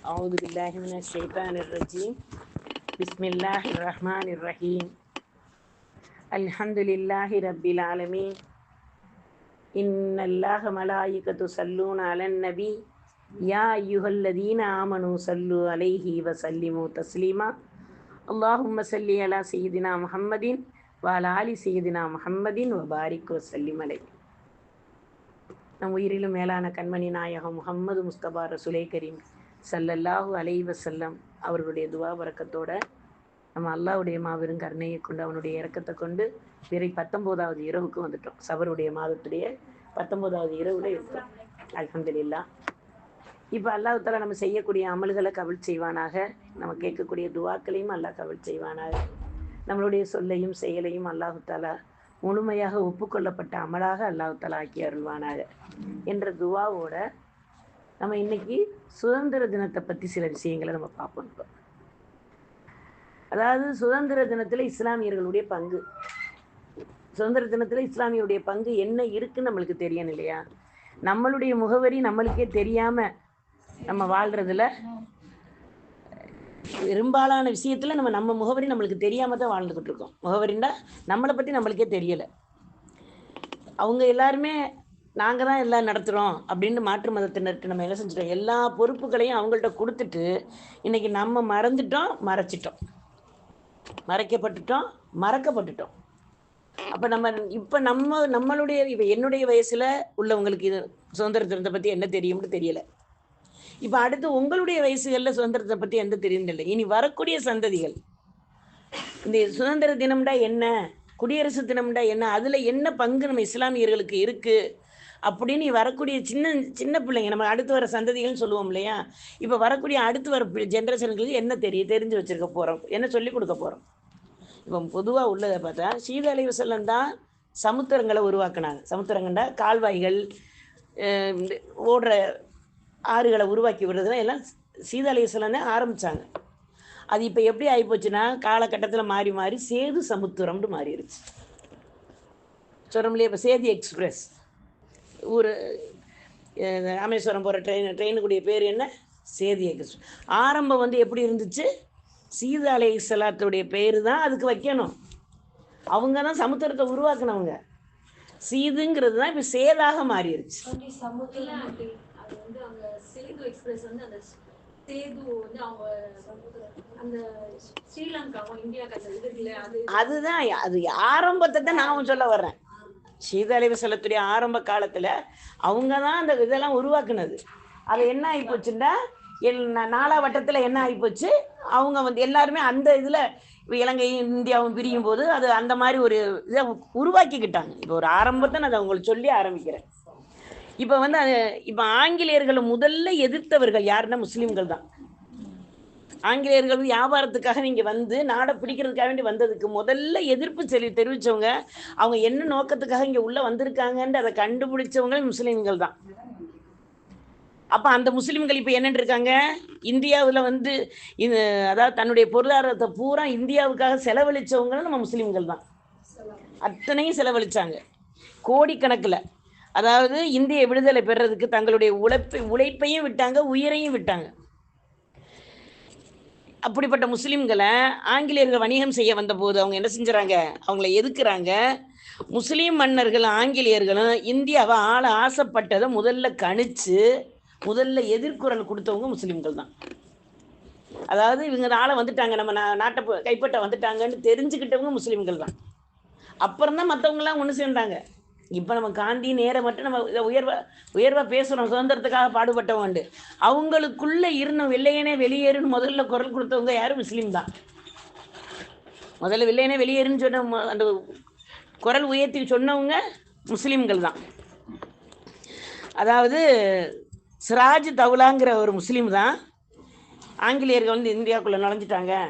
أعوذ بالله من الشيطان الرجيم بسم الله الرحمن الرحيم الحمد لله رب العالمين إن الله ملائكة يصلون على النبي يا أيها الذين آمنوا صلوا عليه وسلموا تسليما اللهم صل على سيدنا محمد وعلى آل سيدنا محمد وبارك وسلم عليه நம் உயிரிலும் மேலான கண்மணி நாயகம் முகம்மது முஸ்தபா ரசுலை கரீம் சல்லல்லாஹு அலைவ செல்லம் அவர்களுடைய துவா வரக்கத்தோட நம்ம அல்லாவுடைய மாபெரும் கருணையை கொண்டு அவனுடைய இறக்கத்தை கொண்டு பிறை பத்தொம்போதாவது இரவுக்கு வந்துட்டோம். சபருடைய மாதத்துடைய பத்தொம்போதாவது இரவுல இருக்கோம் அல்ஹம்துலில்லாஹ். இப்போ அல்லாஹால நம்ம செய்யக்கூடிய அமல்களை கவிழ் செய்வானாக. நம்ம கேட்கக்கூடிய துவாக்களையும் அல்லாஹ் கவிழ் செய்வானாக. நம்மளுடைய சொல்லையும் செயலையும் அல்லாஹாலா முழுமையாக ஒப்புக்கொள்ளப்பட்ட அமலாக அல்லாஹ் ஆக்கி அருள்வானாக. என்ற துவாவோட நம்ம இன்னைக்கு சுதந்திர தினத்தை பற்றி சில விஷயங்களை நம்ம பார்ப்போம் இப்போ. அதாவது சுதந்திர தினத்தில் இஸ்லாமியர்களுடைய பங்கு. சுதந்திர தினத்தில் இஸ்லாமியருடைய பங்கு என்ன இருக்குன்னு நம்மளுக்கு தெரியணும் இல்லையா? நம்மளுடைய முகவரி நம்மளுக்கே தெரியாம நம்ம வாழ்றதுல பெரும்பாலான விஷயத்துல நம்ம நம்ம முகவரி நம்மளுக்கு தெரியாம தான் வாழ்ந்துகிட்டு இருக்கோம். முகவரின்னா நம்மளை பத்தி நம்மளுக்கே தெரியல. அவங்க எல்லாருமே நாங்கள் தான் எல்லாம் நடத்துகிறோம் அப்படின்னு மாற்று மதத்தினர்கிட்ட நம்ம என்ன செஞ்சிட்டோம்? எல்லா பொறுப்புகளையும் அவங்கள்ட்ட கொடுத்துட்டு இன்னைக்கு நம்ம மறந்துட்டோம் மறைச்சிட்டோம். மறைக்கப்பட்டுட்டோம் மறக்கப்பட்டுட்டோம். அப்போ நம்ம இப்போ நம்ம நம்மளுடைய இப்போ என்னுடைய வயசில் உள்ளவங்களுக்கு இது சுதந்திர தினத்தை பற்றி என்ன தெரியும்னு தெரியலை. இப்போ அடுத்து உங்களுடைய வயசுகளில் சுதந்திரத்தை பற்றி எந்த தெரியும் இல்லை இனி வரக்கூடிய சந்ததிகள் இந்த சுதந்திர தினம்டா என்ன குடியரசு தினம்டா என்ன அதில் என்ன பங்கு நம்ம இஸ்லாமியர்களுக்கு இருக்குது அப்படின்னு வரக்கூடிய சின்ன சின்ன பிள்ளைங்க நம்ம அடுத்து வர சந்ததிகள்னு சொல்லுவோம் இல்லையா? இப்போ வரக்கூடிய அடுத்து வர ஜென்ரேஷனுக்கு என்ன தெரியும் தெரிஞ்சு வச்சிருக்க போகிறோம் என்ன சொல்லி கொடுக்க போகிறோம் இப்போ பொதுவாக உள்ளதை பார்த்தா சீதாலை வசல்லம் தான் சமுத்திரங்களை உருவாக்குனாங்க. சமுத்திரங்கண்டா கால்வாய்கள் ஓடுற ஆறுகளை உருவாக்கி விடுறதுலாம் எல்லாம் சீதாலை அலைவசல்லம் தான் ஆரம்பித்தாங்க அது இப்போ எப்படி ஆகிப்போச்சுன்னா காலகட்டத்தில் மாறி மாறி சேது சமுத்திரம்னு மாறிடுச்சு சொல்கிறோம்லையே இப்போ சேதி எக்ஸ்பிரஸ். அஹ் ராமேஸ்வரம் போகிற ட்ரெயின் ட்ரெயினுக்குடைய பேர் என்ன? சேதி எக்ஸ்பிரஸ். ஆரம்பம் வந்து எப்படி இருந்துச்சு? சீதா அலை சலாத்துடைய பேர் தான் அதுக்கு வைக்கணும். அவங்க தான் சமுத்திரத்தை உருவாக்குனவங்க. சீதுங்கிறது தான் இப்போ சேதாக மாறிடுச்சு அதுதான் அது ஆரம்பத்தை தான் நான் சொல்ல வர்றேன். சீதாலைவ செல்லத்துடைய ஆரம்ப காலத்துல அவங்க தான் அந்த இதெல்லாம் உருவாக்குனது. அது என்ன ஆகிப்போச்சுன்னா எல் நாலா வட்டத்தில் என்ன ஆகிப்போச்சு அவங்க வந்து எல்லாருமே அந்த இதில் இலங்கையும் இந்தியாவும் பிரியும் போது அது அந்த மாதிரி ஒரு இதை உருவாக்கிக்கிட்டாங்க. இப்போ ஒரு ஆரம்பத்தை நான் அதை உங்களுக்கு சொல்லி ஆரம்பிக்கிறேன். இப்போ வந்து அது இப்போ ஆங்கிலேயர்களை முதல்ல எதிர்த்தவர்கள் யாருன்னா முஸ்லீம்கள் தான் ஆங்கிலேயர்கள் வியாபாரத்துக்காக நீங்க வந்து நாடை பிடிக்கிறதுக்காக வேண்டி வந்ததுக்கு முதல்ல எதிர்ப்பு செலி தெரிவிச்சவங்க அவங்க என்ன நோக்கத்துக்காக இங்க உள்ள வந்திருக்காங்கன்னு அதை கண்டுபிடிச்சவங்களே முஸ்லீம்கள் தான். அப்ப அந்த முஸ்லீம்கள் இப்ப என்னன்னு இருக்காங்க? இந்தியாவில் வந்து இது அதாவது தன்னுடைய பொருளாதாரத்தை பூரா இந்தியாவுக்காக செலவழிச்சவங்களும் நம்ம முஸ்லீம்கள் தான். அத்தனையும் செலவழிச்சாங்க. கோடிக்கணக்கில். அதாவது இந்திய விடுதலை பெறதுக்கு தங்களுடைய உழைப்பை உழைப்பையும் விட்டாங்க உயிரையும் விட்டாங்க. அப்படிப்பட்ட முஸ்லீம்களை ஆங்கிலேயர்கள் வணிகம் செய்ய வந்தபோது அவங்க என்ன செஞ்சுறாங்க? அவங்கள எதுக்குறாங்க? முஸ்லீம் மன்னர்கள் ஆங்கிலேயர்களும் இந்தியாவை ஆள ஆசைப்பட்டதை முதல்ல கணிச்சு முதல்ல எதிர்குரல் கொடுத்தவங்க முஸ்லீம்கள் தான். அதாவது இவங்க ஆளை வந்துட்டாங்க நம்ம நா- நாட்டை கைப்பட்ட கைப்பற்ற வந்துட்டாங்கன்னு தெரிஞ்சுக்கிட்டவங்க முஸ்லீம்கள் தான். அப்புறம் தான் மற்றவங்களாம் ஒன்று சேர்ந்தாங்க. இப்போ நம்ம காந்தி நேரை மட்டும் நம்ம இதை உயர்வா உயர்வாக பேசுகிறோம் சுதந்திரத்துக்காக பாடுபட்டவங்க அவங்களுக்குள்ளே இருந்த வெள்ளையனே வெளியேறுன்னு முதல்ல குரல் கொடுத்தவங்க யாரும் முஸ்லீம் தான். முதல்ல வெள்ளையனே வெளியேறுன்னு சொன்ன ம- அந்த குரல் உயர்த்தி சொன்னவங்க முஸ்லீம்கள் தான். அதாவது சிராஜ் தவுலாங்கிற ஒரு முஸ்லீம் தான். ஆங்கிலேயர்கள் வந்து இந்தியாவுக்குள்ளே நுழைஞ்சிட்டாங்க.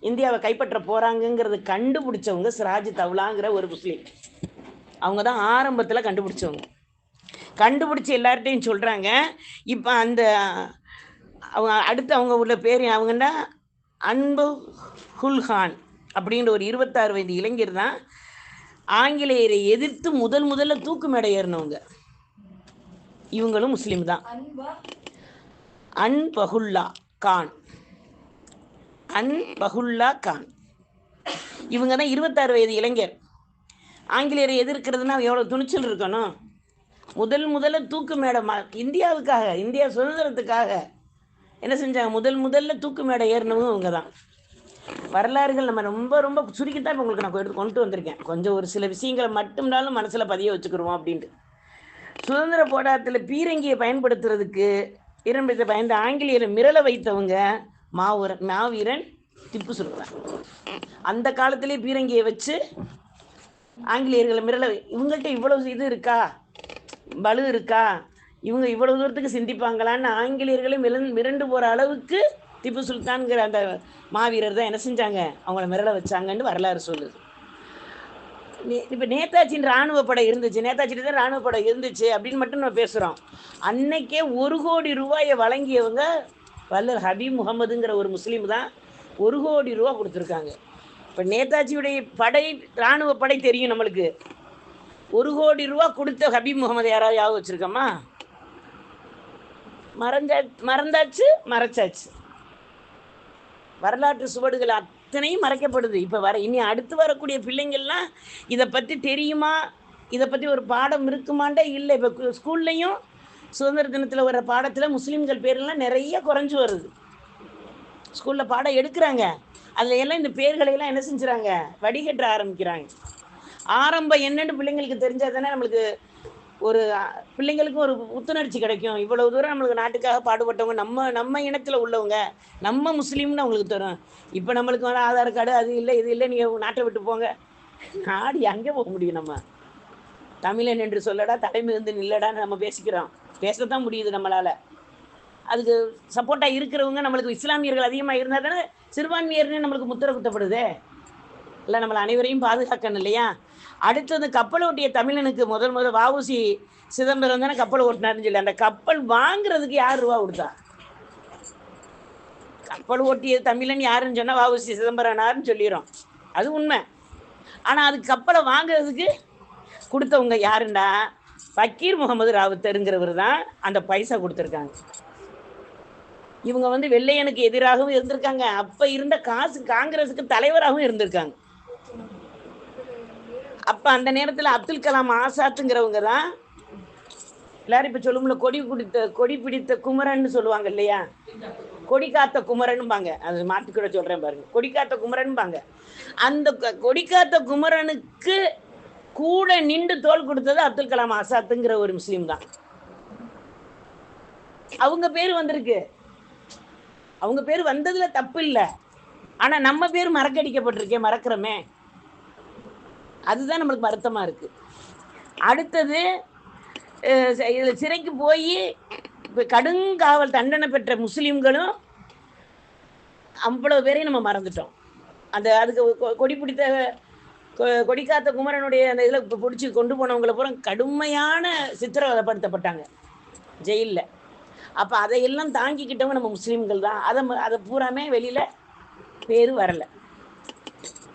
இந்தியாவை கைப்பற்ற போகிறாங்கங்கிறத கண்டுபிடிச்சவங்க சிராஜ் தவுலாங்கிற ஒரு முஸ்லீம். அவங்க தான் ஆரம்பத்தில் கண்டுபிடிச்சவங்க. கண்டுபிடிச்சி எல்லார்ட்டையும் சொல்கிறாங்க இப்போ அந்த அவங்க அடுத்து அவங்க உள்ள பேர் அவங்கன்னா அன்பு ஹுல்ஹான் அப்படிங்கிற ஒரு இருபத்தாறு வயது இளைஞர் தான் ஆங்கிலேயரை எதிர்த்து முதல் முதல்ல தூக்கு மேடை ஏறினவங்க. இவங்களும் முஸ்லீம் தான். அன்பா? அன்பகுல்லா கான். அன் பகுல்லா கான். இவங்க தான் இருபத்தாறு வயது இளைஞர். ஆங்கிலேயரை எதிர்க்கிறதுனா எவ்வளோ துணிச்சல் இருக்கணும்? முதல் முதல்ல தூக்கு மேடை மா இந்தியாவுக்காக இந்தியா சுதந்திரத்துக்காக என்ன செஞ்சாங்க? முதல் முதல்ல தூக்கு மேடை ஏறினவும் இவங்க தான் வரலாறுகள் நம்ம ரொம்ப ரொம்ப சுருக்கித்தான் இப்போ உங்களுக்கு நான் எடுத்து கொண்டு வந்திருக்கேன். கொஞ்சம் ஒரு சில விஷயங்களை மட்டும்னாலும் மனசில் பதிய வச்சுக்கிருவோம் அப்படின்ட்டு. சுதந்திர போராட்டத்தில் பீரங்கியை பயன்படுத்துறதுக்கு இரண்டு பயந்து ஆங்கிலேயரை மிரள வைத்தவங்க மாவீரன் மாவீரன் திப்பு சுல்தான். அந்த காலத்திலே பீரங்கியை வச்சு ஆங்கிலேயர்களை மிரள இவங்கள்ட்ட இவ்வளவு இது இருக்கா? பலு இருக்கா? இவங்க இவ்வளவு தூரத்துக்கு சிந்திப்பாங்களான்னு ஆங்கிலேயர்களை மிரண்டு மிரண்டு போகிற அளவுக்கு திப்பு சுல்தான்கிற அந்த மாவீரர் தான் என்ன செஞ்சாங்க? அவங்கள மிரள வச்சாங்கன்னு வரலாறு சொல்லுது. இப்போ இப்ப நேதாஜியின் ராணுவ படை இருந்துச்சு. நேதாஜிட்டு தான் ராணுவ படை இருந்துச்சு அப்படின்னு மட்டும் நம்ம பேசுறோம். அன்னைக்கே ஒரு கோடி ரூபாயை வழங்கியவங்க வல்லர் ஹபீப் முகமதுங்கிற ஒரு முஸ்லீம் தான் ஒரு கோடி ரூபா கொடுத்துருக்காங்க. இப்போ நேதாஜியுடைய படை இராணுவ படை தெரியும் நம்மளுக்கு. ஒரு கோடி ரூபா கொடுத்த ஹபீப் முகமது யாராவது யாவது வச்சுருக்கோமா? மறந்தா மறந்தாச்சு மறைச்சாச்சு. வரலாற்று சுவடுகள் அத்தனையும் மறைக்கப்படுது. இப்போ வர இனி அடுத்து வரக்கூடிய பிள்ளைங்கள்லாம் இதை பற்றி தெரியுமா? இதை பற்றி ஒரு பாடம் இருக்குமாண்டே? இல்லை. இப்போ ஸ்கூல்லையும் சுதந்திர தினத்தில் வர பாடத்தில் முஸ்லீம்கள் பேரெல்லாம் நிறைய குறைஞ்சி வருது. ஸ்கூலில் பாடம் எடுக்கிறாங்க. அதில் எல்லாம் இந்த பேர்களை எல்லாம் என்ன செஞ்சுறாங்க? வடிகட்ட ஆரம்பிக்கிறாங்க. ஆரம்பம் என்னன்னு பிள்ளைங்களுக்கு தெரிஞ்சால் தானே நம்மளுக்கு ஒரு பிள்ளைங்களுக்கும் ஒரு புத்துணர்ச்சி கிடைக்கும். இவ்வளவு தூரம் நம்மளுக்கு நாட்டுக்காக பாடுபட்டவங்க நம்ம நம்ம இனத்தில் உள்ளவங்க நம்ம முஸ்லீம்னு அவங்களுக்கு தரும். இப்போ நம்மளுக்கு வர ஆதார் கார்டு அது இல்லை இது இல்லை நீங்கள் நாட்டை விட்டு போங்க. நாடு எங்கே போக முடியும் நம்ம? தமிழன் என்று சொல்லடா தலைமிகுந்து நில்லடான்னு நம்ம பேசிக்கிறோம். பேசத்தான் முடியுது நம்மளால். அதுக்கு சப்போர்ட்டாக இருக்கிறவங்க நம்மளுக்கு இஸ்லாமியர்கள் அதிகமாக இருந்தால் தானே சிறுபான்மையர்னு நம்மளுக்கு முத்திர குத்தப்படுதே? இல்லை நம்மளை அனைவரையும் பாதுகாக்கணும் இல்லையா? அடுத்தது கப்பல் ஓட்டிய தமிழனுக்கு முதல் முதல் வாவுசி சிதம்பரம் தானே கப்பல் ஓட்டினாருன்னு சொல்லி அந்த கப்பல் வாங்குறதுக்கு யார் ரூபா கொடுத்தா? கப்பல் ஓட்டிய தமிழன் யாருன்னு சொன்னால் வாவுசி சிதம்பரனார்னு சொல்லிடுறோம். அது உண்மை. ஆனால் அது கப்பலை வாங்குறதுக்கு கொடுத்தவங்க யாருன்னா ஃபக்கீர் முகமது ராவுத்தருங்கிறவர் தான் அந்த பைசா கொடுத்துருக்காங்க. இவங்க வந்து வெள்ளையனுக்கு எதிராகவும் இருந்திருக்காங்க. அப்ப இருந்த காசு காங்கிரஸுக்கு தலைவராகவும் இருந்திருக்காங்க. அப்ப அந்த நேரத்துல அப்துல் கலாம் ஆசாத்துங்கிறவங்க தான் எல்லாரும் இப்ப சொல்லும்ல கொடி பிடித்த கொடி பிடித்த குமரன் சொல்லுவாங்க இல்லையா? கொடி காத்த குமரன்பாங்க. அது மாத்தி கூட சொல்றேன் பாருங்க. கொடி காத்த குமரன்பாங்க. அந்த கொடி காத்த குமரனுக்கு கூட நின்று தோல் கொடுத்தது அப்துல் கலாம் ஆசாத்துங்கிற ஒரு முஸ்லீம் தான். அவங்க பேர் வந்திருக்கு. அவங்க பேர் வந்ததுல தப்பு இல்லை ஆனா நம்ம பேர் மறக்கடிக்கப்பட்டிருக்கே மறக்கிறோமே. அதுதான் நம்மளுக்கு வருத்தமா இருக்கு. அடுத்தது ச- சிறைக்கு போய் இப்போ கடுங்காவல் தண்டனை பெற்ற முஸ்லீம்களும் அவ்வளவு பேரையும் நம்ம மறந்துட்டோம். அந்த அதுக்கு கொ- கொடி பிடித்த கொ- குமரனுடைய அந்த இதில் பிடிச்சி கொண்டு போனவங்களை பூரா கடுமையான சித்திரவதைப்படுத்தப்பட்டாங்க. ஜெயிலில். அப்போ அதையெல்லாம் தாங்கிக்கிட்டவங்க நம்ம முஸ்லீம்கள் தான். அதை ம- அதை பூராமே வெளியில் பேர் வரலை.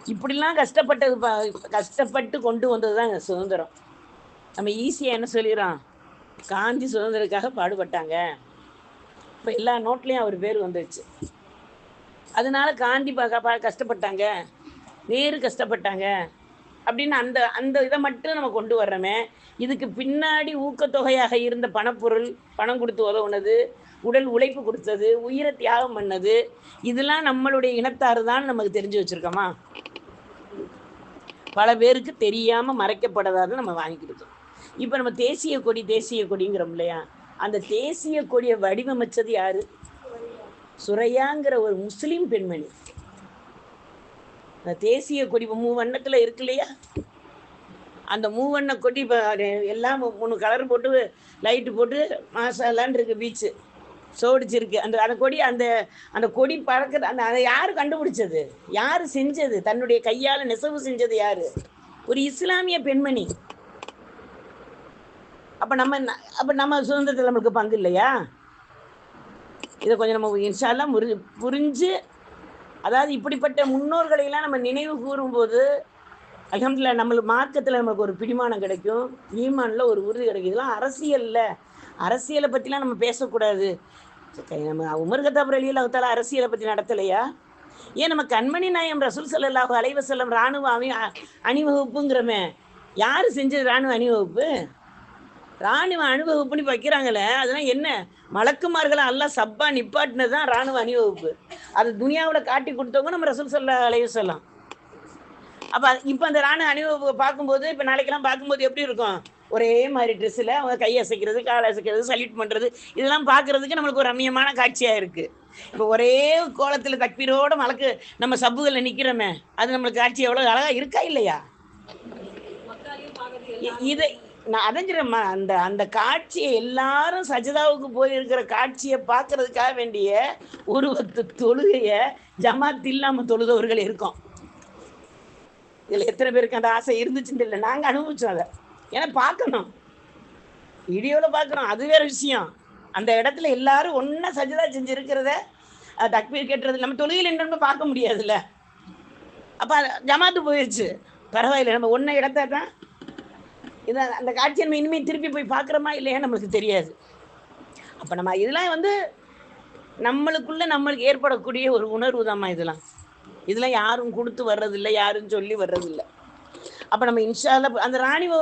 இப்படிலாம் கஷ்டப்பட்டது கஷ்டப்பட்டு கொண்டு வந்தது தான் சுதந்திரம். நம்ம ஈஸியாக என்ன சொல்லிடுறோம்? காந்தி சுதந்திரத்துக்காக பாடுபட்டாங்க. இப்போ எல்லா நோட்லேயும் அவர் பேர் வந்துடுச்சு அதனால காந்தி பா கஷ்டப்பட்டாங்க. நேரு கஷ்டப்பட்டாங்க. அப்படின்னு அந்த அந்த இதை மட்டும் நம்ம கொண்டு வர்றோமே. இதுக்கு பின்னாடி ஊக்கத்தொகையாக இருந்த பணப்பொருள் பணம் கொடுத்து உதவுனது உடல் உழைப்பு கொடுத்தது உயிரை தியாகம் பண்ணது இதெல்லாம் நம்மளுடைய இனத்தாறு தான் நமக்கு தெரிஞ்சு வச்சுருக்கோமா? பல பேருக்கு தெரியாமல் மறைக்கப்படாத நம்ம வாங்கிக்கிட்டோம் இப்போ நம்ம தேசிய கொடி தேசிய கொடிங்கிறோம் இல்லையா? அந்த தேசிய கொடியை வடிவமைச்சது யாரு? சுரையாங்கிற ஒரு முஸ்லீம் பெண்மணி. தேசிய கொடி மூவண்ணத்தில் மூவண்ணத்துல இருக்கு இல்லையா? அந்த மூவண்ண கொடி இப்போ எல்லாம் மூணு கலர் போட்டு லைட்டு போட்டு மாசாலான் இருக்கு பீச்சு சோடிச்சிருக்கு. அந்த அந்த கொடி அந்த அந்த கொடி பறக்கிற அந்த அதை யார் கண்டுபிடிச்சது? யார் செஞ்சது? தன்னுடைய கையால் நெசவு செஞ்சது யார்? ஒரு இஸ்லாமிய பெண்மணி. அப்போ நம்ம அப்போ நம்ம சுதந்திரத்தில் நம்மளுக்கு பங்கு இல்லையா? இதை கொஞ்சம் நம்ம இன்ஷால்லாம் முறி புரிஞ்சு அதாவது இப்படிப்பட்ட முன்னோர்களையெல்லாம் நம்ம நினைவு கூறும்போது அகம்ல நம்மளுக்கு மார்க்கத்தில் நமக்கு ஒரு பிடிமானம் கிடைக்கும். ஈமானில் ஒரு உறுதி கிடைக்கும். இதெல்லாம் அரசியல்ல. அரசியலை பற்றிலாம் நம்ம பேசக்கூடாது. நம்ம உமர் கத்தாப் அலி அரசியலை பற்றி நடத்தலையா? ஏன் நம்ம கண்மணி நாயம் ரசூல் ஸல்லல்லாஹு அலைவசல்லம் இராணுவ ராணுவ அணி அணிவகுப்புங்கிறமே. யார் செஞ்சது ராணுவ அணிவகுப்பு? ராணுவ அணிவகுப்புன்னு வைக்கிறாங்களே அதெல்லாம் என்ன? மலக்குமார்களை எல்லாம் சப்பா நிப்பாட்டினது தான் ராணுவ அணிவகுப்பு. அது துனியாவில் காட்டி கொடுத்தவங்க நம்ம ரசூல் சல்லா அலைய சொல்லலாம் அப்போ இப்போ அந்த ராணுவ அணிவகுப்பு பார்க்கும்போது இப்போ நாளைக்கெல்லாம் பார்க்கும்போது எப்படி இருக்கும்? ஒரே மாதிரி ட்ரெஸ்ஸில் அவங்க கை அசைக்கிறது கால் அசைக்கிறது சல்யூட் பண்ணுறது இதெல்லாம் பார்க்குறதுக்கு நம்மளுக்கு ஒரு ரம்மியமான காட்சியாக இருக்குது இப்போ ஒரே கோலத்தில் தக்பீரோட மலக்கு நம்ம சப்புகளில் நிற்கிறோமே அது நம்மளுக்கு காட்சி எவ்வளோ அழகாக இருக்கா இல்லையா? இதை நான் அதைஞ்சிடம்மா அந்த அந்த காட்சியை எல்லாரும் சஜிதாவுக்கு போயிருக்கிற காட்சியை பார்க்கறதுக்காக வேண்டிய ஒரு தொழுகையை ஜமாத் இல்லாமல் தொழுதவர்கள் இருக்கோம். இதில் எத்தனை பேருக்கு அந்த ஆசை இருந்துச்சுன்னு இல்லை நாங்கள் அனுபவிச்சோம் அதை. ஏன்னா பார்க்கணும். வீடியோவில் பார்க்குறோம் அது வேற விஷயம். அந்த இடத்துல எல்லாரும் ஒன்றா சஜிதா செஞ்சுருக்கிறத தக்பீர் கேட்டுறது நம்ம தொழுகையில் என்னன்னு பார்க்க முடியாதுல்ல. அப்போ ஜமாத்து போயிடுச்சு பரவாயில்லை. நம்ம ஒன்றை இடத்த தான் இதை அந்த காட்சியை நம்ம இனிமேல் திருப்பி போய் பார்க்குறோமா இல்லையா நம்மளுக்கு தெரியாது. அப்போ நம்ம இதெல்லாம் வந்து நம்மளுக்குள்ளே நம்மளுக்கு ஏற்படக்கூடிய ஒரு உணர்வு தாம்மா இதெல்லாம். இதெல்லாம் யாரும் கொடுத்து வர்றதில்லை யாரும் சொல்லி வர்றதில்லை. அப்போ நம்ம இன்ஷால்ல அந்த ராணுவ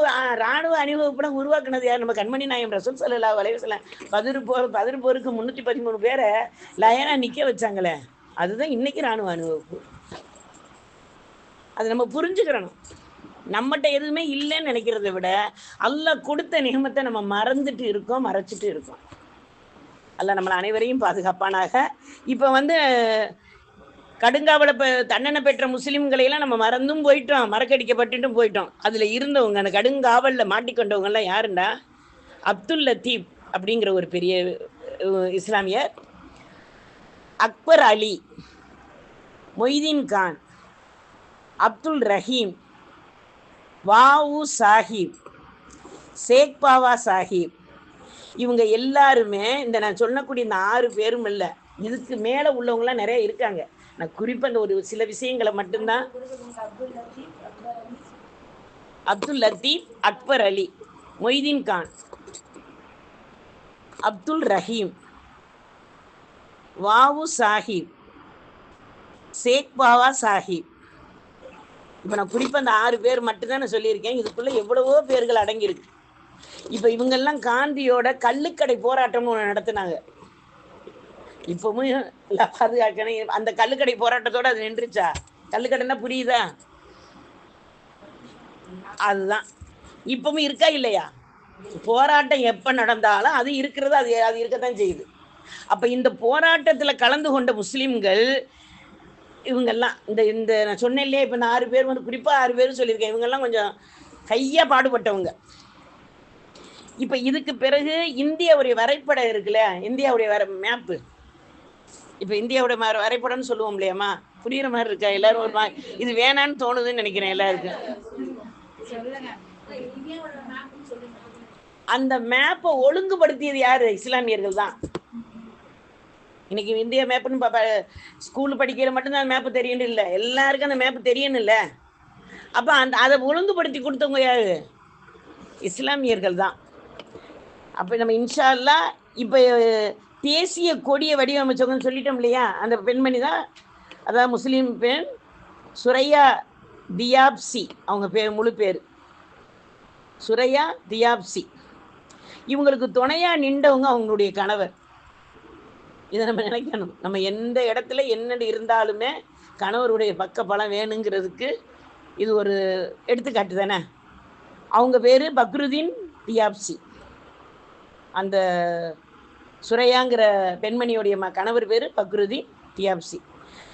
ராணுவ அணிவகுப்படம் உருவாக்குனது யார்? நம்ம கண்மணி நாயம் ரசூல் சல்லா வலைவசலாம் பதிரு போர் பதிரு போருக்கு முந்நூற்றி பதிமூணு பேரை லயனாக நிற்க வச்சாங்களே. அதுதான் இன்னைக்கு ராணுவ அணிவகுப்பு. அது நம்ம புரிஞ்சுக்கிறணும். நம்மகிட்ட எதுவுமே இல்லைன்னு நினைக்கிறத விட அல்ல கொடுத்த நிகமத்தை நம்ம மறந்துட்டு இருக்கோம் மறைச்சிட்டு இருக்கோம். அல்ல நம்மளை அனைவரையும் பாதுகாப்பானாக. இப்போ வந்து கடுங்காவல இப்போ தண்டனை பெற்ற முஸ்லீம்களையெல்லாம் நம்ம மறந்தும் போயிட்டோம் மறக்கடிக்கப்பட்டுட்டும் போயிட்டோம். அதில் இருந்தவங்க அந்த கடுங்காவலில் மாட்டிக்கொண்டவங்கெல்லாம் யாருண்டா? அப்துல் லத்தீப் அப்படிங்கிற ஒரு பெரிய இஸ்லாமியர். அக்பர் அலி மொய்தீன் கான் அப்துல் ரஹீம் வாவு சாஹிப் சேக் பாவா சாஹிப். இவங்க எல்லாருமே இந்த நான் சொல்லக்கூடிய இந்த ஆறு பேரும் இல்லை இதுக்கு மேலே உள்ளவங்களாம் நிறைய இருக்காங்க. நான் குறிப்பாக இந்த ஒரு சில விஷயங்களை மட்டும்தான். அப்துல் லத்தீப் அக்பர் அலி மொய்தீன் கான் அப்துல் ரஹீம் வாவு சாஹிப் சேக் பாவா சாஹிப். இப்போ நான் குறிப்பாக அந்த ஆறு பேர் மட்டும்தான் நான் சொல்லியிருக்கேன். இதுக்குள்ளே எவ்வளவோ பேர்கள் அடங்கியிருக்கு. இப்போ இவங்கெல்லாம் காந்தியோட கள்ளுக்கடை போராட்டம்னு ஒன்று நடத்தினாங்க. இப்பவும் பாதுகாக்கணும். அந்த கல்லுக்கடை போராட்டத்தோட அது நின்றுச்சா? கள்ளுக்கடைன்னா புரியுதா? அதுதான். இப்பவும் இருக்கா இல்லையா? போராட்டம் எப்போ நடந்தாலும் அது இருக்கிறது அது அது இருக்கத்தான் செய்யுது. அப்போ இந்த போராட்டத்தில் கலந்து கொண்ட முஸ்லீம்கள் இவங்கெல்லாம் இந்த இந்த நான் சொன்னேன் இல்லையா இப்போ இந்த ஆறு பேர் வந்து குறிப்பாக ஆறு பேர் சொல்லியிருக்கேன். இவங்கெல்லாம் கொஞ்சம் கையாக பாடுபட்டவங்க. இப்போ இதுக்கு பிறகு இந்தியாவுடைய வரைபடம் இருக்குல்ல இந்தியாவுடைய வர மேப்பு இப்போ இந்தியாவுடைய வரைபடம்னு சொல்லுவோம் இல்லையாம்மா? புரியுற மாதிரி இருக்கா? எல்லாரும் ஒரு மா இது வேணான்னு தோணுதுன்னு நினைக்கிறேன் எல்லாருக்கும். அந்த மேப்பை ஒழுங்குபடுத்தியது யாரு? இஸ்லாமியர்கள் தான். இன்னைக்கு இந்திய மேப்புன்னு பாப்பா ஸ்கூல் படிக்கிற மட்டும்தான் அந்த மேப்பு தெரியணும் இல்லை. எல்லாருக்கும் அந்த மேப்பு தெரியணும் இல்லை அப்போ அந்த அதை ஒழுங்குபடுத்தி கொடுத்தவங்க யாரு? இஸ்லாமியர்கள் தான். அப்போ நம்ம இன்ஷா இப்போ தேசிய கொடியை வடிவமைச்சவங்கன்னு சொல்லிட்டோம் இல்லையா? அந்த பெண்மணி தான். அதாவது முஸ்லீம் பெண் சுரையா தியாப்சி. அவங்க பேர் முழு பேர். சுரையா தியாப்சி. இவங்களுக்கு துணையாக நின்றவங்க அவங்களுடைய கணவர். இதை நம்ம நினைக்கணும். நம்ம எந்த இடத்துல என்னென்னு இருந்தாலுமே கணவருடைய பக்க பலம் வேணுங்கிறதுக்கு இது ஒரு எடுத்துக்காட்டு தானே? அவங்க பேர் பக்ருதீன் டியாப்சி அந்த சுரையாங்கிற பெண்மணியுடைய ம கணவர் பேர் பக்ருதீன் டியாப்சி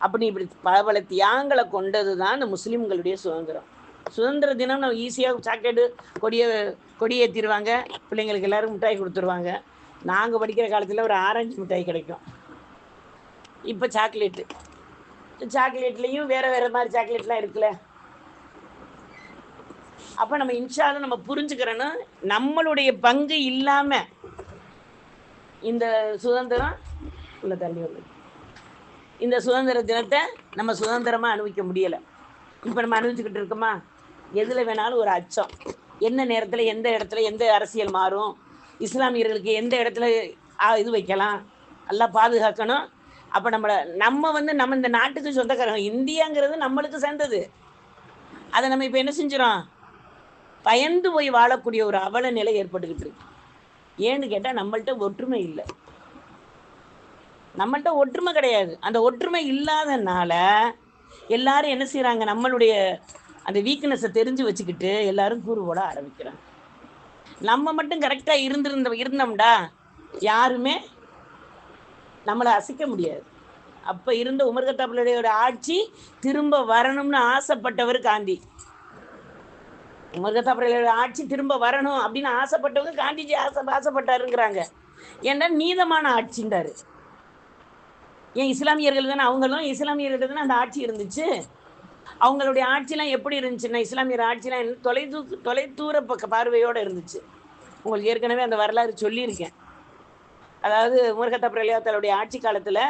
அப்படி இப்படி பல பல தியாகங்களை கொண்டது தான் இந்த முஸ்லீம்களுடைய சுதந்திரம். சுதந்திர தினம் நம்ம ஈஸியாக சாக்லேட்டு கொடியை கொடியேற்றிடுவாங்க பிள்ளைங்களுக்கு எல்லாரும் மிட்டாய் கொடுத்துருவாங்க. நாங்கள் படிக்கிற காலத்தில் ஒரு ஆரஞ்சு மிட்டாய் கிடைக்கும். இப்போ சாக்லேட்டு. சாக்லேட்லேயும் வேறு வேறு மாதிரி சாக்லேட்லாம் இருக்குல்ல. அப்போ நம்ம இன்ஷாலும் நம்ம புரிஞ்சுக்கிறோன்னா நம்மளுடைய பங்கு இல்லாமல் இந்த சுதந்திரம் உள்ள தள்ளி வந்து இந்த சுதந்திர தினத்தை நம்ம சுதந்திரமாக அனுபவிக்க முடியலை. இப்போ நம்ம அனுபவிச்சுக்கிட்டு இருக்கோமா? எதில் வேணாலும் ஒரு அச்சம். என்ன நேரத்தில் எந்த இடத்துல எந்த அரசியல் மாறும்? இஸ்லாமியர்களுக்கு எந்த இடத்துல இது வைக்கலாம் எல்லாம் பாதுகாக்கணும். அப்போ நம்மளை நம்ம வந்து நம்ம இந்த நாட்டுக்கு சொந்தக்காரங்க இந்தியாங்கிறது நம்மளுக்கு சேர்ந்தது. அதை நம்ம இப்போ என்ன செஞ்சிடோம் பயந்து போய் வாழக்கூடிய ஒரு அவல நிலை ஏற்பட்டுக்கிட்டு இருக்கு. ஏன்னு கேட்டால் நம்மள்கிட்ட ஒற்றுமை இல்லை. நம்மள்கிட்ட ஒற்றுமை கிடையாது. அந்த ஒற்றுமை இல்லாதனால எல்லாரும் என்ன செய்கிறாங்க நம்மளுடைய அந்த வீக்னஸை தெரிஞ்சு வச்சுக்கிட்டு எல்லாரும் கூறு போட ஆரம்பிக்கிறாங்க. நம்ம மட்டும் கரெக்டாக இருந்திருந்த இருந்தோம்டா. யாருமே நம்மளை அசைக்க முடியாது. அப்போ இருந்த உமர் ஆட்சி திரும்ப வரணும்னு ஆசைப்பட்டவர் காந்தி. உமர் ஆட்சி திரும்ப வரணும் அப்படின்னு ஆசைப்பட்டவங்க காந்திஜி ஆசை ஆசைப்பட்டாருங்கிறாங்க. ஏன்னா நீதமான ஆட்சின்றாரு. ஏன் இஸ்லாமியர்கள் தானே அவங்களும் இஸ்லாமியர்கள் தானே அந்த ஆட்சி இருந்துச்சு? அவங்களுடைய ஆட்சிலாம் எப்படி இருந்துச்சுன்னா இஸ்லாமியர் ஆட்சிலாம் என்ன தொலைதூ தொலைதூர பக்க பார்வையோடு இருந்துச்சு. உங்களுக்கு ஏற்கனவே அந்த வரலாறு சொல்லியிருக்கேன். அதாவது முருகத்த பிரலியாத்தலுடைய ஆட்சி காலத்தில்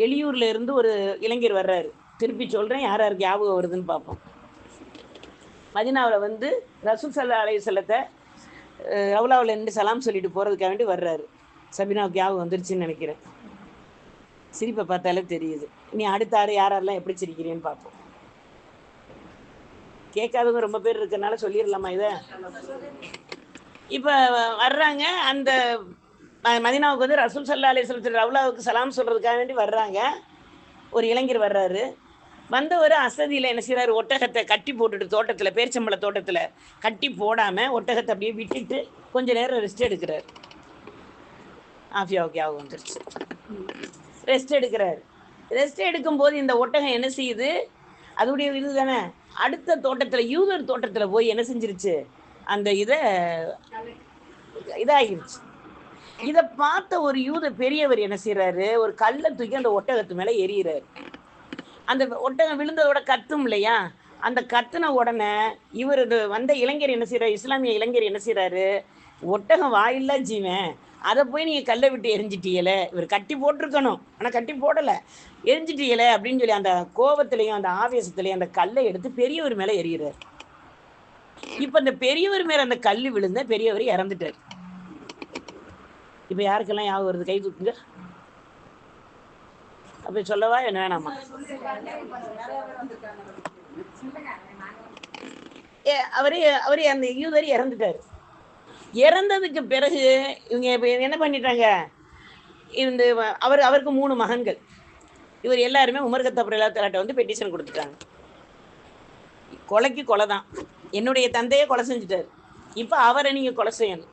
வெளியூர்ல இருந்து ஒரு இளைஞர் வர்றாரு. திருப்பி சொல்கிறேன் யார் யாருக்கு ஞாபகம் வருதுன்னு பார்ப்போம். மதினாவில் வந்து ரசூல் சல்லா அலைய செல்லத்தை ரவுலாவில் நின்று சலாம் சொல்லிட்டு போகிறதுக்காக வேண்டி வர்றாரு. சபினாவுக்கு ஞாபகம் வந்துருச்சுன்னு நினைக்கிறேன். சிரிப்பை பார்த்தாலே தெரியுது. நீ அடுத்த ஆறு யாரெல்லாம் எப்படி சிரிக்கிறேன்னு பார்ப்போம். கேட்காதவங்க ரொம்ப பேர் இருக்கனால சொல்லிடலாமா இதை? இப்போ வர்றாங்க அந்த ம- வந்து ரசூல் சல்லா அலிஸ்லத்து ரவுலாவுக்கு சலாம் சொல்கிறதுக்காக வேண்டி வர்றாங்க. ஒரு இளைஞர் வர்றாரு. வந்தவர் அசதியில் என்ன செய்கிறார் ஒட்டகத்தை கட்டி போட்டுட்டு தோட்டத்தில் பேரிச்சம்பள தோட்டத்தில் கட்டி போடாமல் ஒட்டகத்தை அப்படியே விட்டுட்டு கொஞ்ச நேரம் ரெஸ்ட் எடுக்கிறார். ஆஃபியாவுக்கு ஞாபகம் வந்துருச்சு. ரெஸ்ட் எடுக்கிறார். ரெஸ்ட் எடுக்கும்போது இந்த ஒட்டகம் என்ன செய்யுது? அதோடைய இது தானே அடுத்த தோட்டத்தில் யூதர் தோட்டத்தில் போய் என்ன செஞ்சிருச்சு? அந்த இதை இதாகிருச்சு. இதை பார்த்த ஒரு யூத பெரியவர் என்ன செய்கிறாரு ஒரு கல்லை தூக்கி அந்த ஒட்டகத்து மேலே எறிகிறாரு அந்த ஒட்டகம் விழுந்ததோட கத்தும் இல்லையா? அந்த கத்துன உடனே இவர் வந்த இளைஞர் என்ன செய்கிறார் இஸ்லாமிய இளைஞர் என்ன செய்கிறாரு ஒட்டகம் வாயில்லா ஜீவன். அதை போய் நீங்கள் கல்லை விட்டு எரிஞ்சிட்டீங்களே. இவர் கட்டி போட்டிருக்கணும். ஆனால் கட்டி போடலை. எரிஞ்சிட்டீங்களே அப்படின்னு சொல்லி அந்த கோபத்திலையும் அந்த ஆவேசத்திலையும் அந்த கல்லை எடுத்து பெரியவர் மேலே எரியிறார் இப்போ அந்த பெரியவர் மேலே அந்த கல் விழுந்த பெரியவர் இறந்துட்டார். இப்போ யாருக்கெல்லாம் ஞாபகம் வருது? கை தூக்குங்க. அப்படி சொல்லவா என்ன வேணாமா? ஏ, அவரு அவரு அந்த யூதர் இறந்துட்டாரு. இறந்ததுக்கு பிறகு இவங்க என்ன பண்ணிட்டாங்க? இந்த அவர் அவருக்கு மூணு மகன்கள். இவர் எல்லாருமே உமர் வந்து பெட்டிஷன் கொடுத்துட்டாங்க. கொலைக்கு கொலை தான். என்னுடைய தந்தையை கொலை செஞ்சுட்டாரு. இப்போ அவரை நீங்கள் கொலை செய்யணும்.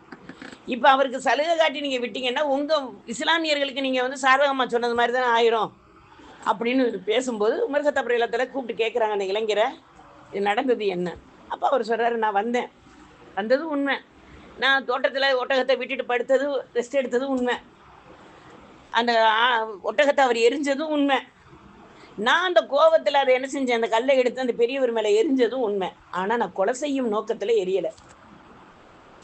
இப்போ அவருக்கு சலுகை காட்டி நீங்கள் விட்டீங்கன்னா உங்கள் இஸ்லாமியர்களுக்கு நீங்கள் வந்து சாதகமாக சொன்னது மாதிரி தானே ஆயிரும். அப்படின்னு பேசும்போது உமர் கத்தாபுர இல்லத்தில் கூப்பிட்டு கேட்குறாங்க அந்த இளைஞரை இது நடந்தது என்ன? அப்போ அவர் சொல்கிறாரு நான் வந்தேன். வந்தது உண்மை. நான் தோட்டத்தில் ஒட்டகத்தை விட்டுட்டு படுத்தது ரெஸ்ட் எடுத்ததும் உண்மை. அந்த ஒட்டகத்தை அவர் எரிஞ்சதும் உண்மை. நான் அந்த கோபத்தில் அதை என்ன செஞ்சேன்? அந்த கல்லை எடுத்து அந்த பெரியவர் மேலே எரிஞ்சதும் உண்மை. ஆனால் நான் கொலை செய்யும் நோக்கத்தில் எரியலை.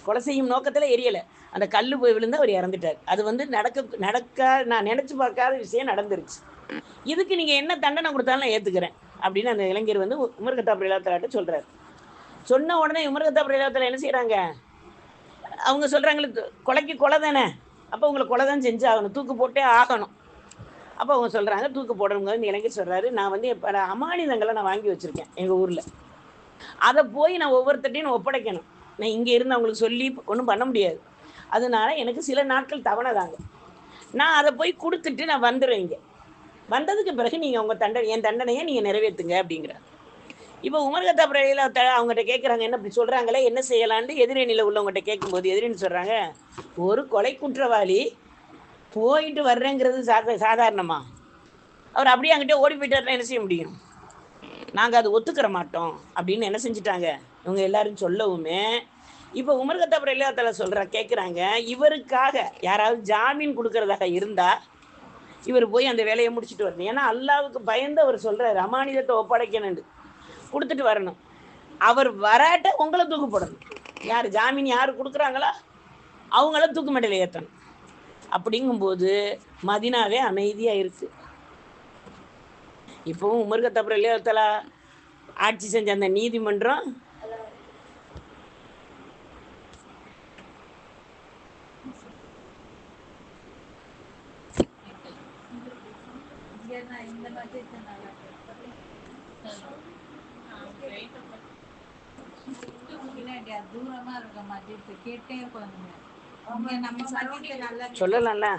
கொலை செய்யும் நோக்கத்தில் எரியலை. அந்த கல் போய் விழுந்து அவர் இறந்துட்டார். அது வந்து நடக்க நடக்கா நான் நினச்சி பார்க்காத விஷயம் நடந்துருச்சு. இதுக்கு நீங்கள் என்ன தண்டனை கொடுத்தாலும் நான் ஏற்றுக்கிறேன் அப்படின்னு அந்த இளைஞர் வந்து உமர்கத்தா பிரலாத்தலாட்ட சொல்கிறார் சொன்ன உடனே உமர்கத்தா பிரலாத்தில் என்ன செய்கிறாங்க அவங்க சொல்கிறாங்களுக்கு கொலைக்கு கொலை தானே? அப்போ உங்களை கொலை தான் செஞ்சு ஆகணும் தூக்கு போட்டே ஆகணும். அப்போ அவங்க சொல்கிறாங்க தூக்கு போடணுங்க இளைஞர் சொல்கிறாரு நான் வந்து இப்போ அமானிதங்களை நான் வாங்கி வச்சுருக்கேன் எங்கள் ஊரில். அதை போய் நான் ஒவ்வொருத்தட்டையும் நான் ஒப்படைக்கணும். நான் இங்கே இருந்து அவங்களுக்கு சொல்லி ஒன்றும் பண்ண முடியாது. அதனால எனக்கு சில நாட்கள் தவணை தாங்க நான் அதை போய் கொடுத்துட்டு நான் வந்துடுறேன் இங்கே. வந்ததுக்கு பிறகு நீங்கள் உங்கள் தண்டனை என் தண்டனையை நீங்கள் நிறைவேற்றுங்க அப்படிங்கிறார். இப்போ உமர்கத்தா பிரையில் அவங்ககிட்ட கேட்குறாங்க என்ன இப்படி சொல்கிறாங்களே என்ன செய்யலான்னு எதிரணியில் உள்ளவங்ககிட்ட கேட்கும்போது எதிரின்னு சொல்கிறாங்க ஒரு கொலை குற்றவாளி போயிட்டு வர்றேங்கிறது சாத சாதாரணமா? அவர் அப்படியே அங்கிட்டே ஓடி போயிட்டாருன்னா என்ன செய்ய முடியும்? நாங்கள் அதை ஒத்துக்கிற மாட்டோம் அப்படின்னு என்ன செஞ்சுட்டாங்க? இவங்க எல்லாரும் சொல்லவுமே இப்போ உமர் கத்தாபுர இல்லாத்தல சொல்கிற கேட்குறாங்க இவருக்காக யாராவது ஜாமீன் கொடுக்கறதாக இருந்தால் இவர் போய் அந்த வேலையை முடிச்சுட்டு வரணும். ஏன்னா அல்லாவுக்கு பயந்து அவர் சொல்கிறார் அமானிதத்தை ஒப்படைக்கணுண்டு கொடுத்துட்டு வரணும். அவர் வராட்ட உங்களை தூக்கு போடணும் யார் ஜாமீன் யார் கொடுக்குறாங்களா? அவங்கள தூக்கு மேடையில் ஏற்றணும் அப்படிங்கும்போது மதினாவே அமைதியாக இருக்குது இப்போவும் உமர் இல்லையா ஆட்சி செஞ்ச அந்த நீதிமன்றம் இங்கன்னா இந்த மாதிரி நல்லா பின்னாடி அது தூரமா இருக்க மாதிரி இருக்கு கேட்டே இருப்பாங்க. சொல்லலாம்ல?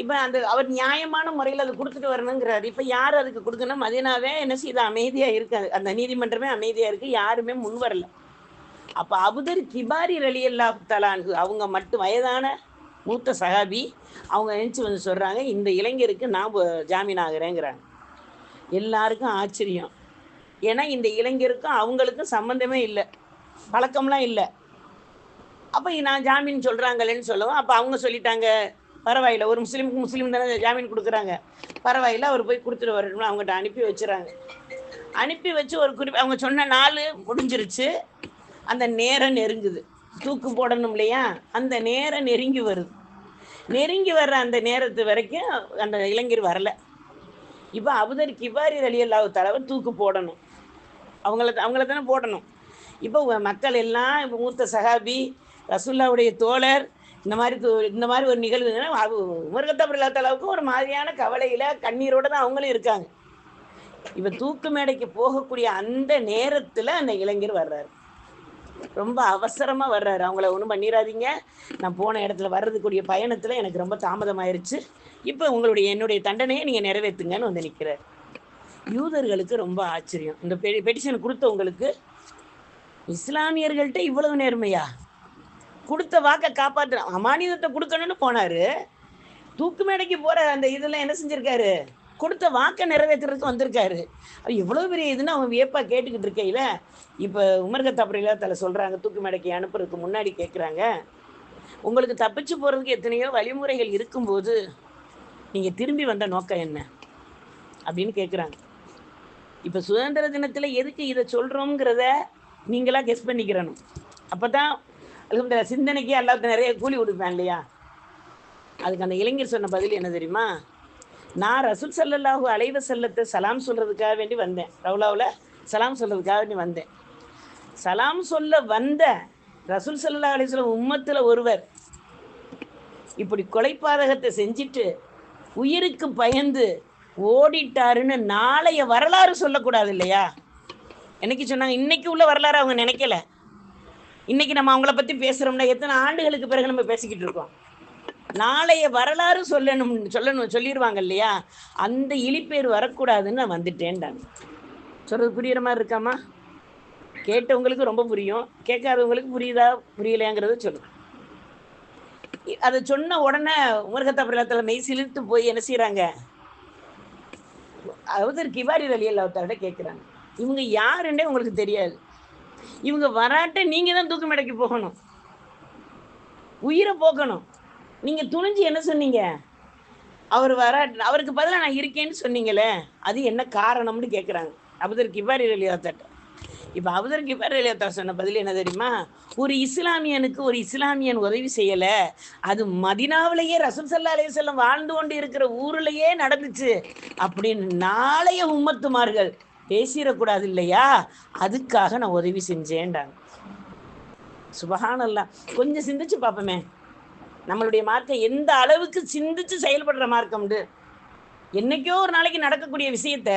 இப்போ அந்த அவர் நியாயமான முறையில் அது கொடுத்துட்டு வரணுங்கிறாரு. இப்போ யார் அதுக்கு கொடுக்கணும்? மதினாவே என்ன செய்யுது? அமைதியாக இருக்காது. அந்த நீதிமன்றமே அமைதியாக இருக்குது யாருமே முன் வரல. அப்போ அபுதர் கிபாரி ரலி அல்லா தலான்கு அவங்க மட்டும் வயதான மூத்த சகாபி அவங்க எழுந்துச்சு வந்து சொல்கிறாங்க இந்த இளைஞருக்கு நான் ஜாமீன் ஆகிறேங்கிறாங்க. எல்லாருக்கும் ஆச்சரியம். ஏன்னா இந்த இளைஞருக்கும் அவங்களுக்கும் சம்மந்தமே இல்லை. பழக்கம்லாம் இல்லை. அப்போ நான் ஜாமீன் சொல்கிறாங்களேன்னு சொல்லுவோம். அப்போ அவங்க சொல்லிட்டாங்க பரவாயில்ல ஒரு முஸ்லீமுக்கு முஸ்லீம் தானே ஜாமீன் கொடுக்குறாங்க. பரவாயில்ல அவர் போய் கொடுத்துட்டு வரணும்னு அவங்ககிட்ட அனுப்பி வச்சுறாங்க. அனுப்பி வச்சு ஒரு குறிப்பு அவங்க சொன்ன நாள் முடிஞ்சிருச்சு. அந்த நேரம் நெருங்குது. தூக்கு போடணும் இல்லையா? அந்த நேரம் நெருங்கி வருது. நெருங்கி வர்ற அந்த நேரத்து வரைக்கும் அந்த இளைஞர் வரல. இப்போ அபுதர் கிவாரி அலி அல்லாஹ் தலைவர் தூக்கு போடணும். அவங்கள அவங்கள தானே போடணும். இப்போ மக்கள் எல்லாம் இப்போ மூத்த சஹாபி ரசுல்லாவுடைய தோழர் இந்த மாதிரி இந்த மாதிரி ஒரு நிகழ்வுன்னா உமர்கத்தபுல்லா தலாவுக்கு ஒரு மாதிரியான கவலையில் கண்ணீரோட தான் அவங்களும் இருக்காங்க. இப்போ தூக்கு மேடைக்கு போகக்கூடிய அந்த நேரத்தில் அந்த இளைஞர் வர்றாரு. ரொம்ப அவசரமாக வர்றாரு. அவங்கள ஒன்றும் பண்ணிடாதீங்க நான் போன இடத்துல வர்றதுக்குரிய பயணத்தில் எனக்கு ரொம்ப தாமதமாயிருச்சு. இப்போ உங்களுடைய என்னுடைய தண்டனையை நீங்கள் நிறைவேற்றுங்கன்னு வந்து நிற்கிறார் யூதர்களுக்கு ரொம்ப ஆச்சரியம். இந்த பெ பெட்டிஷன் கொடுத்தவங்களுக்கு இஸ்லாமியர்கள்ட்ட இவ்வளவு நேர்மையா? கொடுத்த வாக்கை காப்பாற்ற அமானிதத்தை கொடுக்கணும்னு போனாரு. தூக்கு மேடைக்கு போற அந்த இதெல்லாம் என்ன செஞ்சிருக்காரு? கொடுத்த வாக்கை நிறைவேற்றுறதுக்கு வந்திருக்காரு. அது எவ்வளோ பெரிய இதுன்னு அவன் வியப்பா கேட்டுக்கிட்டு இருக்கையில இப்போ உமர்கத் அப்படிலா தலை சொல்றாங்க தூக்கு மேடைக்கு அனுப்புறதுக்கு முன்னாடி கேட்குறாங்க உங்களுக்கு தப்பிச்சு போறதுக்கு எத்தனையோ வழிமுறைகள் இருக்கும்போது நீங்க திரும்பி வந்த நோக்கம் என்ன? அப்படின்னு கேட்குறாங்க இப்போ சுதந்திர தினத்தில் எதுக்கு இதை சொல்கிறோங்கிறத நீங்களாக கெஸ் பண்ணிக்கிறணும். அப்போ தான் அல்ஹம்துலில்லாஹ் சிந்தனைக்கு எல்லாத்தையும் நிறைய கூலி கொடுப்பேன் இல்லையா? அதுக்கு அந்த இளைஞர் சொன்ன பதில் என்ன தெரியுமா? நான் ரசூல் ஸல்லல்லாஹு அலைவ செல்லத்தை சலாம் சொல்கிறதுக்காக வேண்டி வந்தேன். ரவுலாவில் சலாம் சொல்கிறதுக்காக வேண்டி வந்தேன். சலாம் சொல்ல வந்த ரசூல் சல்லா அலைஹி உம்மத்தில் ஒருவர் இப்படி கொலைப்பாதகத்தை செஞ்சுட்டு உயிருக்கு பயந்து ஓடிட்டாருன்னு நாளைய வரலாறு சொல்லக்கூடாது இல்லையா? என்னைக்கு சொன்னாங்க இன்னைக்கு உள்ள வரலாறு அவங்க நினைக்கல. இன்னைக்கு நம்ம அவங்கள பத்தி பேசுறோம்னா எத்தனை ஆண்டுகளுக்கு பிறகு நம்ம பேசிக்கிட்டு இருக்கோம். நாளைய வரலாறு சொல்லணும் சொல்லணும் சொல்லிடுவாங்க இல்லையா? அந்த இழிப்பேர் வரக்கூடாதுன்னு நான் வந்துட்டேன்டாங்க சொல்றது புரியுற மாதிரி இருக்காமா? கேட்டவங்களுக்கு ரொம்ப புரியும். கேட்காதவங்களுக்கு புரியுதா புரியலையாங்கிறத சொல்லு. அதை சொன்ன உடனே உமர்கத்தா பிரலத்தில் மெய் சிலிர்த்து போய் என்ன செய்றாங்க? அதாவது கிவாரி அலி அல்லாத்தார்கிட்ட கேட்குறாங்க இவங்க யாருன்னே உங்களுக்கு தெரியாது. இவங்க வராட்ட நீங்க தான் தூக்கு மேடைக்கு போகணும். உயிரை போக்கணும். நீங்க துணிஞ்சு என்ன சொன்னீங்க? அவர் வரா அவருக்கு பதிலாக நான் இருக்கேன்னு சொன்னீங்களே அது என்ன காரணம்னு கேட்குறாங்க அபுதர் கிபாரி அலியாத்தாட்ட இப்போ அபுதர் கிபார் அலியாத்தா சொன்ன பதில் என்ன தெரியுமா? ஒரு இஸ்லாமியனுக்கு ஒரு இஸ்லாமியன் உதவி செய்யலை. அது மதினாவிலேயே ரசூல் சல்லா அலையம் வாழ்ந்து கொண்டு இருக்கிற ஊர்லேயே நடந்துச்சு. அப்படின்னு நாளைய உம்மத்துமார்கள் பேசிடக்கூடாது இல்லையா அதுக்காக நான் உதவி செஞ்சேன்டாங்க. சுபகானல்லாம் கொஞ்சம் சிந்திச்சு பார்ப்போமே நம்மளுடைய மார்க்கம் எந்த அளவுக்கு சிந்திச்சு செயல்படுற மார்க்கம்ண்டு என்னைக்கோ ஒரு நாளைக்கு நடக்கக்கூடிய விஷயத்த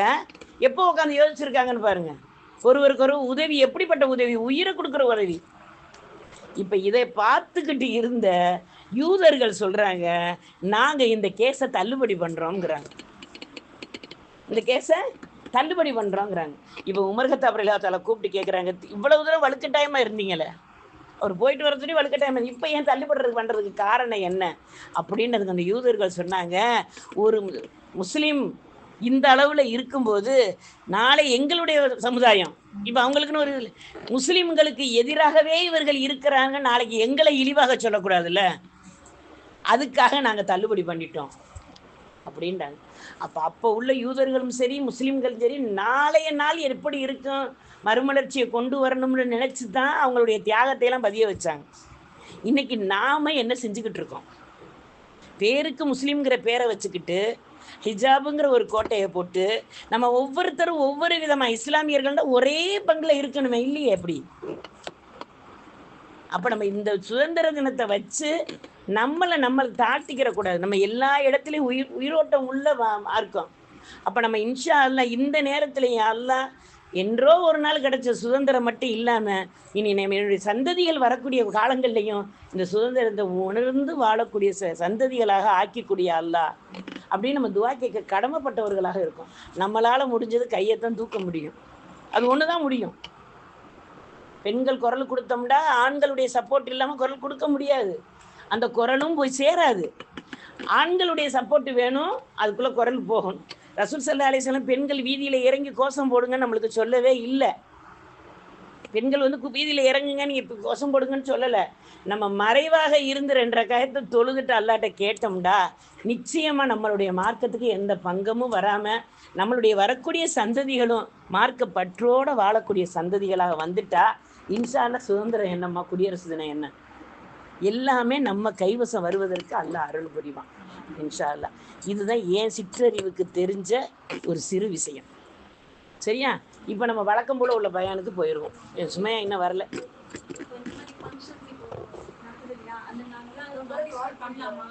எப்போ உட்காந்து யோசிச்சிருக்காங்கன்னு பாருங்க. ஒருவருக்கு ஒரு உதவி எப்படிப்பட்ட உதவி? உயிரை கொடுக்குற உதவி. இப்போ இதை பார்த்துக்கிட்டு இருந்த யூதர்கள் சொல்றாங்க நாங்கள் இந்த கேஸை தள்ளுபடி பண்ணுறோங்கிறாங்க இந்த கேஸை தள்ளுபடி பண்றோங்கிறாங்க. இப்போ உமர்கத் அப்ரலாத்தால கூப்பிட்டு கேட்குறாங்க இவ்வளவு தூரம் வலுக்கட்டாயமா இருந்தீங்களே? அவர் போயிட்டு வர சொல்லி டைம் இப்போ ஏன் தள்ளுபடுறது பண்றதுக்கு காரணம் என்ன? அப்படின்றதுக்கு அந்த யூதர்கள் சொன்னாங்க ஒரு முஸ்லீம் இந்த அளவில் இருக்கும்போது நாளை எங்களுடைய சமுதாயம் இப்போ அவங்களுக்குன்னு ஒரு முஸ்லீம்களுக்கு எதிராகவே இவர்கள் இருக்கிறாங்க நாளைக்கு எங்களை இழிவாக சொல்லக்கூடாதுல்ல? அதுக்காக நாங்கள் தள்ளுபடி பண்ணிட்டோம். அப்படின்றாங்க. அப்போ அப்போ உள்ள யூதர்களும் சரி முஸ்லீம்களும் சரி நாளைய நாள் எப்படி இருக்கும்? மறுமலர்ச்சியை கொண்டு வரணும்னு நினச்சி தான் அவங்களுடைய தியாகத்தை எல்லாம் பதிய வச்சாங்க. இன்னைக்கு நாம என்ன செஞ்சுக்கிட்டு இருக்கோம்? பேருக்கு முஸ்லீம்ங்கிற பேரை வச்சுக்கிட்டு ஹிஜாபுங்கிற ஒரு கோட்டையை போட்டு நம்ம ஒவ்வொருத்தரும் ஒவ்வொரு விதமாக இஸ்லாமியர்கள்னா ஒரே பங்கில் இருக்கணுமே இல்லையே எப்படி? அப்போ நம்ம இந்த சுதந்திர தினத்தை வச்சு நம்மளை நம்ம தாழ்த்திக்கிற கூடாது. நம்ம எல்லா இடத்துலையும் உயிர் உயிரோட்டம் உள்ள வா- அப்போ நம்ம இன்ஷா அல்லா இந்த நேரத்துலையும் அல்லா என்றோ ஒரு நாள் கிடைச்ச சுதந்திரம் மட்டும் இல்லாமல் இனி நம்ம என்னுடைய சந்ததிகள் வரக்கூடிய காலங்கள்லையும் இந்த சுதந்திரத்தை உணர்ந்து வாழக்கூடிய ச சந்ததிகளாக ஆக்கிக்கூடிய அல்லா அப்படின்னு நம்ம துவா கேட்க கடமைப்பட்டவர்களாக இருக்கும். நம்மளால் முடிஞ்சது கையை தான் தூக்க முடியும். அது ஒன்று தான் முடியும். பெண்கள் குரல் கொடுத்தோம்னா ஆண்களுடைய சப்போர்ட் இல்லாமல் குரல் கொடுக்க முடியாது. அந்த குரலும் போய் சேராது. ஆண்களுடைய சப்போர்ட் வேணும் அதுக்குள்ளே குரல் போகணும் ரசூல் சல்லா அலிஸ்லாம் பெண்கள் வீதியில் இறங்கி கோஷம் போடுங்கன்னு நம்மளுக்கு சொல்லவே இல்லை. பெண்கள் வந்து வீதியில் இறங்குங்க நீங்கள் இப்போ கோஷம் போடுங்கன்னு சொல்லலை. நம்ம மறைவாக இருந்து ரெண்டரை காயத்தை தொழுதுட்டு அல்லாட்ட கேட்டோம்டா நிச்சயமாக நம்மளுடைய மார்க்கத்துக்கு எந்த பங்கமும் வராமல் நம்மளுடைய வரக்கூடிய சந்ததிகளும் மார்க்க பற்றோடு வாழக்கூடிய சந்ததிகளாக வந்துட்டா இன்சால சுதந்திரம் என்னம்மா? குடியரசு தினம் என்ன? எல்லாமே நம்ம கைவசம் வருவதற்கு அல்ல அருள் புரிவான் இன்ஷா அல்லாஹ் இதுதான் ஏன் சிற்றறிவுக்கு தெரிஞ்ச ஒரு சிறு விஷயம். சரியா? இப்போ நம்ம வழக்கம் போல உள்ள பயானுக்கு போயிடுவோம் சுமையா இன்னும் வரல. அந்த நாங்களாம் பண்ணலாமா?